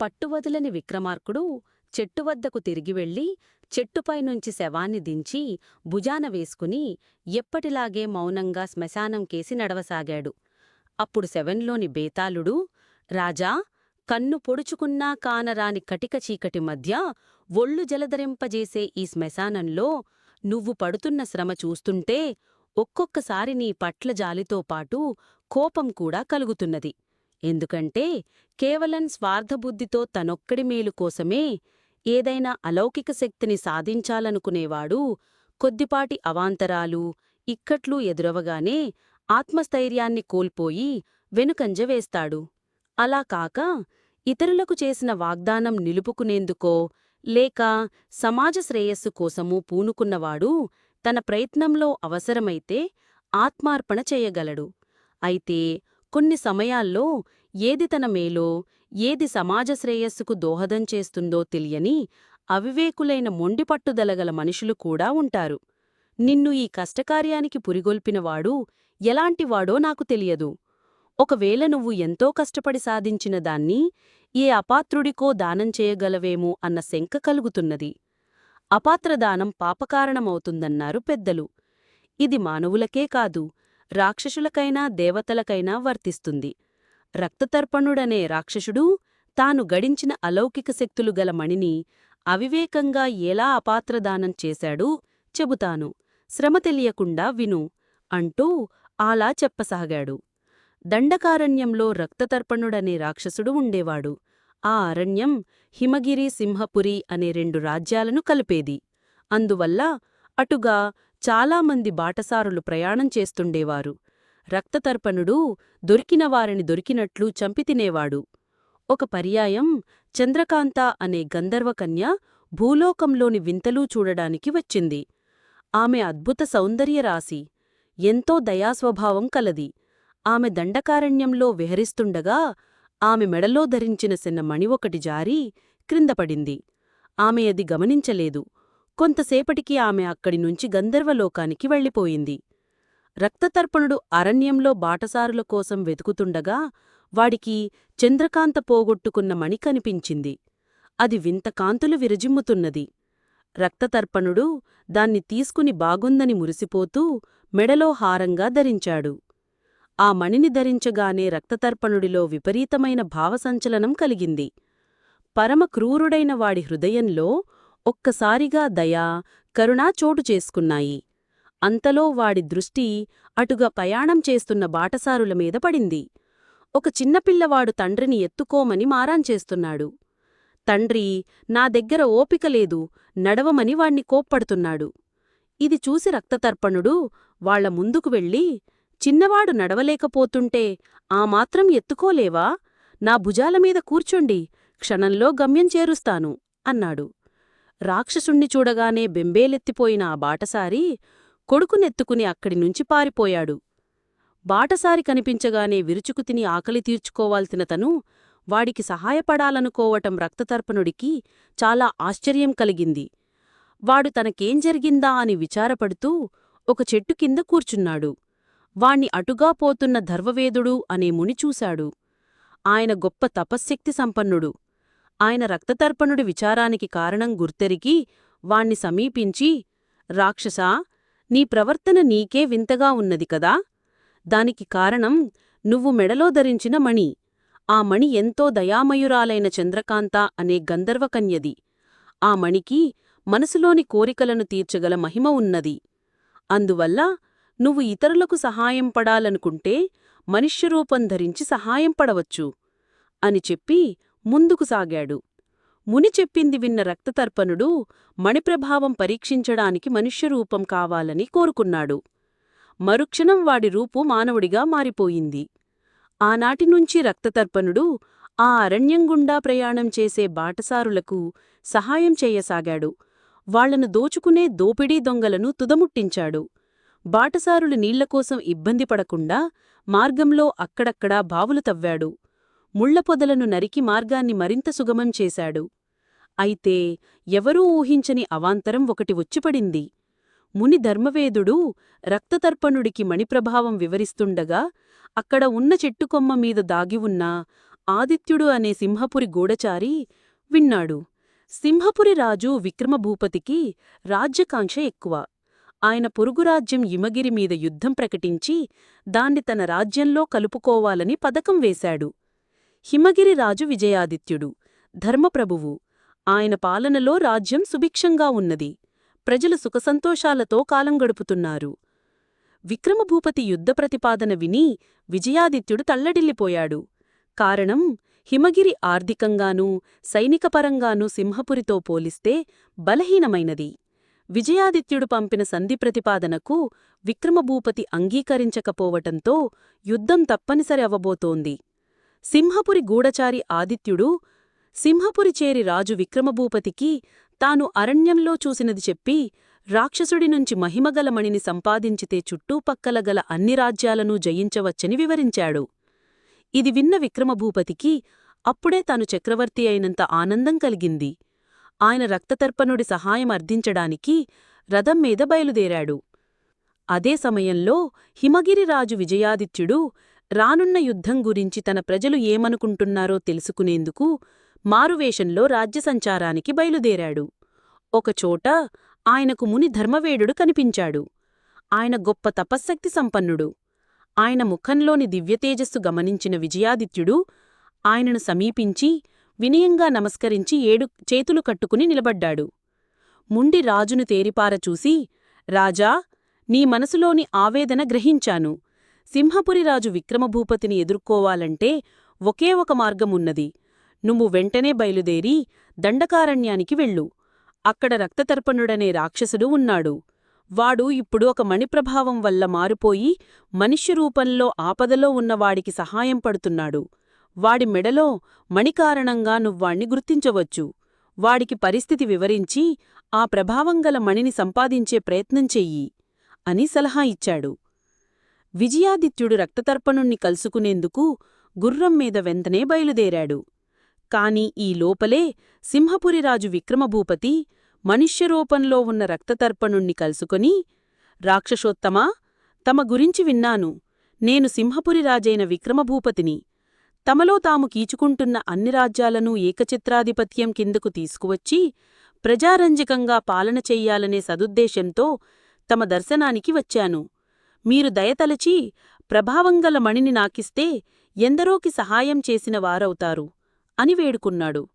పట్టువదలని విక్రమార్కుడు చెట్టు వద్దకు తిరిగి వెళ్ళి చెట్టుపైనుంచి శవాన్ని దించి భుజాన వేసుకుని ఎప్పటిలాగే మౌనంగా శ్మశానం కేసి నడవసాగాడు. అప్పుడు శవంలోని బేతాళుడు రాజా కన్ను పొడుచుకున్నా కానరాని కటిక చీకటి మధ్య ఒళ్ళు జలధరింపజేసే ఈ శ్మశానంలో నువ్వు పడుతున్న శ్రమ చూస్తుంటే ఒక్కొక్కసారి నీ పట్ల జాలితో పాటు కోపం కూడా కలుగుతున్నది. ఎందుకంటే కేవలం స్వార్థబుద్ధితో తనొక్కడి మేలు కోసమే ఏదైనా అలౌకిక శక్తిని సాధించాలనుకునేవాడు కొద్దిపాటి అవాంతరాలు ఇక్కట్లు ఎదురవగానే ఆత్మస్థైర్యాన్ని కోల్పోయి వెనుకంజ వేస్తాడు. అలా కాక ఇతరులకు చేసిన వాగ్దానం నిలుపుకునేందుకో లేక సమాజ శ్రేయస్సు కోసమూ పూనుకున్నవాడు తన ప్రయత్నంలో అవసరమైతే ఆత్మార్పణ చేయగలడు. అయితే కొన్ని సమయాల్లో ఏది తన మేలో ఏది సమాజ శ్రేయస్సుకు దోహదం చేస్తుందో తెలియని అవివేకులైన మొండిపట్టుదలగల మనుషులు కూడా ఉంటారు. నిన్ను ఈ కష్టకార్యానికి పురిగొల్పినవాడు ఎలాంటివాడో నాకు తెలియదు. ఒకవేళ నువ్వు ఎంతో కష్టపడి సాధించిన దాన్ని ఏ అపాత్రుడికో దానం చేయగలవేమో అన్న శంక కలుగుతున్నది. అపాత్రదానం పాపకారణమవుతుందన్నారు పెద్దలు. ఇది మానవులకే కాదు రాక్షసులకైనా దేవతలకైనా వర్తిస్తుంది. రక్తతర్పణుడనే రాక్షసుడు తాను గడించిన అలౌకిక శక్తులు గల మణిని అవివేకంగా ఎలా అపాత్రదానం చేశాడూ చెబుతాను. శ్రమ తెలియకుండా విను అంటూ అలా చెప్పసాగాడు. దండకారణ్యంలో రక్తతర్పణుడనే రాక్షసుడు ఉండేవాడు. ఆ అరణ్యం హిమగిరి సింహపురి అనే రెండు రాజ్యాలను కలిపేది. అందువల్ల అటుగా చాలామంది బాటసారులు ప్రయాణం చేస్తుండేవారు. రక్తతర్పణుడు దొరికినవారిని దొరికినట్లు చంపితినేవాడు. ఒక పర్యాయం చంద్రకాంత అనే గంధర్వకన్య భూలోకంలోని వింతలూ చూడడానికి వచ్చింది. ఆమె అద్భుత సౌందర్యరాశి ఎంతో దయాస్వభావం కలది. ఆమె దండకారణ్యంలో విహరిస్తుండగా ఆమె మెడలో ధరించిన సిన్న మణి ఒకటి జారి క్రిందపడింది ఆమె అది గమనించలేదు. కొంతసేపటికి ఆమె అక్కడి నుంచి గంధర్వలోకానికి వెళ్ళిపోయింది. రక్తతర్పణుడు అరణ్యంలో బాటసారుల కోసం వెతుకుతుండగా వాడికి చంద్రకాంత పోగొట్టుకున్న మణి కనిపించింది. అది వింత కాంతులు విరజిమ్ముతున్నది. రక్తతర్పణుడు దాన్ని తీసుకుని బాగుందని మురిసిపోతూ మెడలో హారంగా ధరించాడు. ఆ మణిని ధరించగానే రక్తతర్పణుడిలో విపరీతమైన భావసంచలనం కలిగింది. పరమక్రూరుడైన వాడి హృదయంలో ఒక్కసారిగా దయా కరుణా చోటు చేసుకున్నాయి. అంతలో వాడి దృష్టి అటుగా ప్రయాణం చేస్తున్న బాటసారుల మీద పడింది. ఒక చిన్నపిల్లవాడు తండ్రిని ఎత్తుకోమని మారాంచేస్తున్నాడు తండ్రి నా దగ్గర ఓపిక లేదు నడవమని వాణ్ణి కోప్పడుతున్నాడు. ఇది చూసి రక్తతర్పణుడు వాళ్ళ ముందుకు వెళ్ళి చిన్నవాడు నడవలేకపోతుంటే ఆ మాత్రం ఎత్తుకోలేవా? నా భుజాలమీద కూర్చోండి క్షణంలో గమ్యం చేరుస్తాను అన్నాడు. రాక్షసుణ్ణి చూడగానే బెంబేలెత్తిపోయిన ఆ బాటసారి కొడుకునెత్తుకుని అక్కడి నుంచి పారిపోయాడు. బాటసారి కనిపించగానే విరుచుకు తిని ఆకలి తీర్చుకోవాల్సిన తను వాడికి సహాయపడాలనుకోవటం రక్తతర్పణుడికి చాలా ఆశ్చర్యం కలిగింది. వాడు తనకేం జరిగిందా అని విచారపడుతూ ఒక చెట్టు కింద కూర్చున్నాడు. వాణ్ణి అటుగా పోతున్న ధర్వవేదుడు అనే ముని చూశాడు. ఆయన గొప్ప తపశ్శక్తి సంపన్నుడు ఆయన రక్తతర్పణుడి విచారానికి కారణం గుర్తెరిగి వాణ్ణి సమీపించి రాక్షసా నీ ప్రవర్తన నీకే వింతగా ఉన్నది కదా? దానికి కారణం నువ్వు మెడలో ధరించిన మణి. ఆ మణి ఎంతో దయామయురాలైన చంద్రకాంత అనే గంధర్వకన్యది. ఆ మణికి మనసులోని కోరికలను తీర్చగల మహిమ ఉన్నది. అందువల్ల నువ్వు ఇతరులకు సహాయం పడాలనుకుంటే మనుష్యరూపం ధరించి సహాయం పడవచ్చు అని చెప్పి ముందుకు సాగాడు. ముని చెప్పింది విన్న రక్తతర్పణుడు మణిప్రభావం పరీక్షించడానికి మనుష్యరూపం కావాలని కోరుకున్నాడు. మరుక్షణం వాడి రూపు మానవుడిగా మారిపోయింది. ఆనాటినుంచి రక్తతర్పణుడు ఆ అరణ్యం గుండా ప్రయాణం చేసే బాటసారులకు సహాయం చేయసాగాడు. వాళ్ళను దోచుకునే దోపిడీ దొంగలను తుదముట్టించాడు. బాటసారులు నీళ్ళకోసం ఇబ్బంది పడకుండా మార్గంలో అక్కడక్కడా బావులు తవ్వాడు. ముళ్ళపొదలను నరికి మార్గాన్ని మరింత సుగమం చేశాడు. అయితే ఎవరూ ఊహించని అవాంతరం ఒకటి వచ్చిపడింది. ముని ధర్మవేదుడు రక్తతర్పణుడికి మణిప్రభావం వివరిస్తుండగా అక్కడ ఉన్న చెట్టుకొమ్మ మీద దాగివున్న ఆదిత్యుడు అనే సింహపురి గూఢచారి విన్నాడు. సింహపురి రాజు విక్రమభూపతికి రాజ్యకాంక్ష ఎక్కువ. ఆయన పొరుగురాజ్యం ఇమగిరి మీద యుద్ధం ప్రకటించి దాన్ని తన రాజ్యంలో కలుపుకోవాలని పథకం వేశాడు. హిమగిరి రాజు విజయాదిత్యుడు. ధర్మప్రభువు. ఆయన పాలనలో రాజ్యం సుభిక్షంగా ఉన్నది. ప్రజలు సుఖసంతోషాలతో కాలం గడుపుతున్నారు. విక్రమభూపతి యుద్ధ ప్రతిపాదన విని విజయాదిత్యుడు తల్లడిల్లిపోయాడు. కారణం హిమగిరి ఆర్థికంగానూ సైనికపరంగానూ సింహపురితో పోలిస్తే బలహీనమైనది. విజయాదిత్యుడు పంపిన సంధి ప్రతిపాదనకు విక్రమభూపతి అంగీకరించకపోవటంతో యుద్ధం తప్పనిసరి అవ్వబోతోంది సింహపురి గూఢచారి ఆదిత్యుడు సింహపురి చేరి రాజు విక్రమభూపతికి తాను అరణ్యంలో చూసినది చెప్పి రాక్షసుడి నుంచి మహిమగల మణిని సంపాదించితే చుట్టూపక్కల గల అన్ని రాజ్యాలనూ జయించవచ్చని వివరించాడు. ఇది విన్న విక్రమభూపతికి అప్పుడే తాను చక్రవర్తి అయినంత ఆనందం కలిగింది. ఆయన రక్తతర్పణుడి సహాయం అర్థించడానికి రథం మీద బయలుదేరాడు. అదే సమయంలో హిమగిరిరాజు విజయాదిత్యుడు రానున్న యుద్ధం గురించి తన ప్రజలు ఏమనుకుంటున్నారో తెలుసుకునేందుకు మారువేషంలో రాజ్యసంచారానికి బయలుదేరాడు. ఒకచోట ఆయనకు ముని ధర్మవేడుడు కనిపించాడు. ఆయన గొప్ప తపశ్శక్తి సంపన్నుడు. ఆయన ముఖంలోని దివ్యతేజస్సు గమనించిన విజయాదిత్యుడు ఆయనను సమీపించి వినయంగా నమస్కరించి ఏడు చేతులు కట్టుకుని నిలబడ్డాడు. ముండి రాజును తేరిపారచూసి రాజా నీ మనసులోని ఆవేదన గ్రహించాను. సింహపురిరాజు విక్రమభూపతిని ఎదుర్కోవాలంటే ఒకే ఒక మార్గమున్నది. నువ్వు వెంటనే బయలుదేరి దండకారణ్యానికి వెళ్ళు. అక్కడ రక్తతర్పణుడనే రాక్షసుడు ఉన్నాడు. వాడు ఇప్పుడు ఒక మణిప్రభావం వల్ల మారిపోయి మనిష్యరూపంలో ఆపదలో ఉన్నవాడికి సహాయం పడుతున్నాడు. వాడి మెడలో మణికారణంగా నువ్వాణ్ణి గుర్తించవచ్చు. వాడికి పరిస్థితి వివరించి ఆ ప్రభావంగల మణిని సంపాదించే ప్రయత్నం చెయ్యి అని సలహా ఇచ్చాడు. విజయాదిత్యుడు రక్తతర్పణుణ్ణి కలుసుకునేందుకు గుర్రం మీద వెంటనే బయలుదేరాడు. కాని ఈ లోపలే సింహపురిరాజు విక్రమభూపతి మనుష్యరూపంలో ఉన్న రక్తతర్పణుణ్ణి కలుసుకొని రాక్షసోత్తమా తమ గురించి విన్నాను. నేను సింహపురిరాజైన విక్రమభూపతిని. తమలో తాము కీచుకుంటున్న అన్ని రాజ్యాలనూ ఏకచిత్రాధిపత్యం కిందకు తీసుకువచ్చి ప్రజారంజకంగా పాలన చెయ్యాలనే సదుద్దేశంతో తమ దర్శనానికి వచ్చాను. మీరు దయతలచి ప్రభావంగల మణిని నాకిస్తే ఎందరోకి సహాయం చేసిన వారవుతారు అని వేడుకున్నాడు.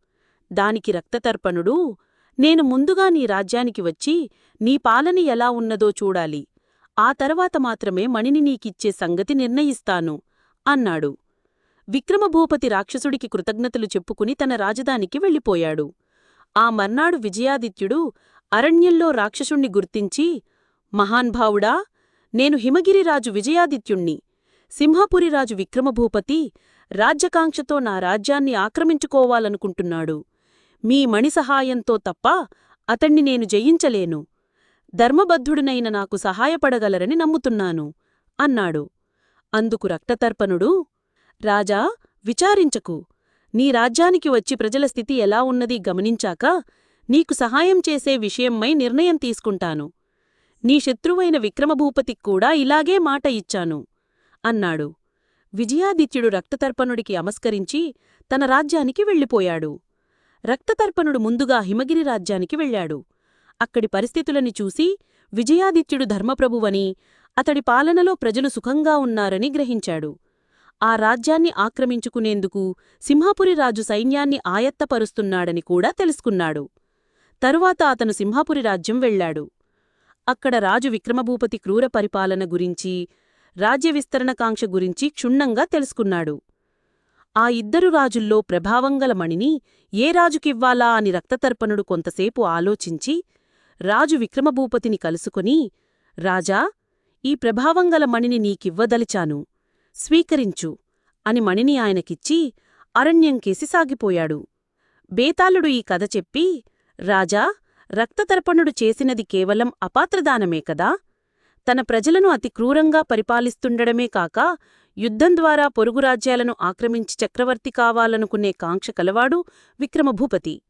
దానికి రక్తతర్పణుడు నేను ముందుగా నీ రాజ్యానికి వచ్చి నీ పాలన ఎలా ఉన్నదో చూడాలి. ఆ తర్వాత మాత్రమే మణిని నీకిచ్చే సంగతి నిర్ణయిస్తాను అన్నాడు. విక్రమభూపతి రాక్షసుడికి కృతజ్ఞతలు చెప్పుకుని తన రాజధానికి వెళ్ళిపోయాడు. ఆ మర్నాడు విజయాదిత్యుడు అరణ్యంలో రాక్షసుణ్ణి గుర్తించి మహాన్భావుడా నేను హిమగిరిరాజు విజయాదిత్యుణ్ణి. సింహపురిరాజు విక్రమభూపతి రాజ్యకాంక్షతో నా రాజ్యాన్ని ఆక్రమించుకోవాలనుకుంటున్నాడు. మీ మణి సహాయంతో తప్ప అతణ్ణి నేను జయించలేను. ధర్మబద్ధుడినైన నాకు సహాయపడగలరని నమ్ముతున్నాను అన్నాడు. అందుకు రక్తతర్పణుడు రాజా విచారించకు. నీ రాజ్యానికి వచ్చి ప్రజల స్థితి ఎలా ఉన్నది గమనించాక నీకు సహాయం చేసే విషయమై నిర్ణయం తీసుకుంటాను. నీ శత్రువైన విక్రమభూపతిక్కూడా ఇలాగే మాట ఇచ్చాను. అన్నాడు. విజయాదిత్యుడు రక్తతర్పణుడికి అమస్కరించి తన రాజ్యానికి వెళ్ళిపోయాడు. రక్తతర్పణుడు ముందుగా హిమగిరి రాజ్యానికి వెళ్ళాడు. అక్కడి పరిస్థితులని చూసి విజయాదిత్యుడు ధర్మప్రభువని అతడి పాలనలో ప్రజలు సుఖంగా ఉన్నారని గ్రహించాడు. ఆ రాజ్యాన్ని ఆక్రమించుకునేందుకు సింహాపురి రాజు సైన్యాన్ని ఆయత్తపరుస్తున్నాడని కూడా తెలుసుకున్నాడు. తరువాత అతను సింహాపురి రాజ్యం వెళ్ళాడు అక్కడ రాజు విక్రమభూపతి క్రూర పరిపాలన గురించి రాజ్యవిస్తరణకాంక్ష గురించి క్షుణ్ణంగా తెలుసుకున్నాడు. ఆ ఇద్దరు రాజుల్లో ప్రభావంగల మణిని ఏ రాజుకివ్వాలా అని రక్తతర్పణుడు కొంతసేపు ఆలోచించి రాజు విక్రమభూపతిని కలుసుకుని రాజా ఈ ప్రభావంగల మణిని నీకివ్వదలిచాను స్వీకరించు అని మణిని ఆయనకిచ్చి అరణ్యంకేసి సాగిపోయాడు. బేతాళుడు ఈ కథ చెప్పి రాజా రక్తతర్పణుడు చేసినది కేవలం అపాత్రదానమే కదా? తన ప్రజలను అతి క్రూరంగా పరిపాలిస్తుండడమే కాక యుద్ధం ద్వారా పొరుగురాజ్యాలను ఆక్రమించి చక్రవర్తి కావాలనుకునే కాంక్ష కలవాడు విక్రమభూపతి.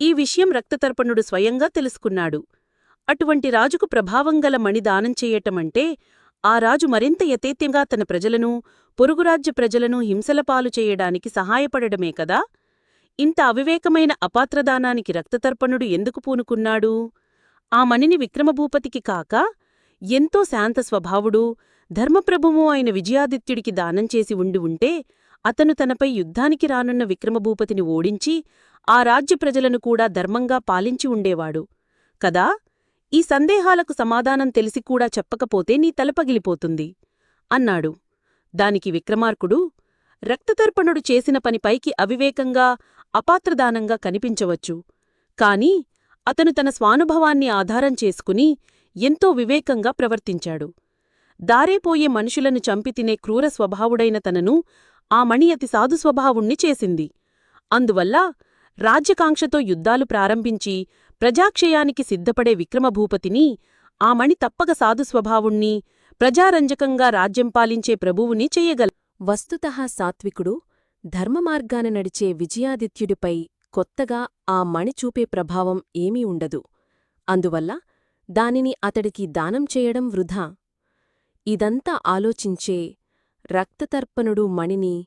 ఈ విషయం రక్తతర్పణుడు స్వయంగా తెలుసుకున్నాడు. అటువంటి రాజుకు ప్రభావంగల మణి దానం చెయ్యటమంటే ఆ రాజు మరింత యథేత్యంగా తన ప్రజలను పొరుగురాజ్య ప్రజలను హింసలపాలు చేయడానికి సహాయపడడమే కదా? ఇంత అవివేకమైన అపాత్రదానానికి రక్తతర్పణుడు ఎందుకు పూనుకున్నాడు? ఆ మణిని విక్రమభూపతికి కాక ఎంతో శాంత స్వభావుడు ధర్మప్రభువు అయిన విజయాదిత్యుడికి దానం చేసి ఉండి ఉంటే అతను తనపై యుద్ధానికి రానున్న విక్రమభూపతిని ఓడించి ఆ రాజ్య ప్రజలను కూడా ధర్మంగా పాలించి ఉండేవాడు. కదా? ఈ సందేహాలకు సమాధానం తెలిసి కూడా చెప్పకపోతే నీ తలపగిలిపోతుంది అన్నాడు. దానికి విక్రమార్కుడు రక్తతర్పణుడు చేసిన పనిపైకి అవివేకంగా అపాత్రదానంగా కనిపించవచ్చు. కాని అతను తన స్వానుభవాన్ని ఆధారం చేసుకుని ఎంతో వివేకంగా ప్రవర్తించాడు. దారేపోయే మనుషులను చంపితినే క్రూర స్వభావుడైన తనను ఆ మణి అతి సాధు స్వభావుణ్ణి చేసింది. అందువల్ల రాజ్యకాంక్షతో యుద్ధాలు ప్రారంభించి ప్రజాక్షయానికి సిద్ధపడే విక్రమభూపతిని ఆ మణి తప్పక సాధు స్వభావుణ్ణి ప్రజారంజకంగా రాజ్యం పాలించే ప్రభువుని చెయ్యగల వస్తుతః సాత్వికుడు ధర్మమార్గాన నడిచే విజయాదిత్యుడిపై కొత్తగా ఆ మణి చూపే ప్రభావం ఏమీ ఉండదు. అందువల్ల దానిని అతడికి దానం చేయడం వృధా. ఇదంతా ఆలోచించే రక్తతర్పణుడు మణిని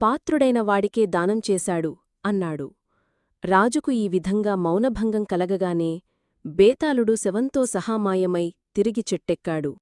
పాత్రుడైన వాడికే దానం చేశాడు అన్నాడు. రాజుకు ఈ విధంగా మౌనభంగం కలగగానే బేతాళుడు శవంతో సహామాయమై తిరిగి చెట్టెక్కాడు.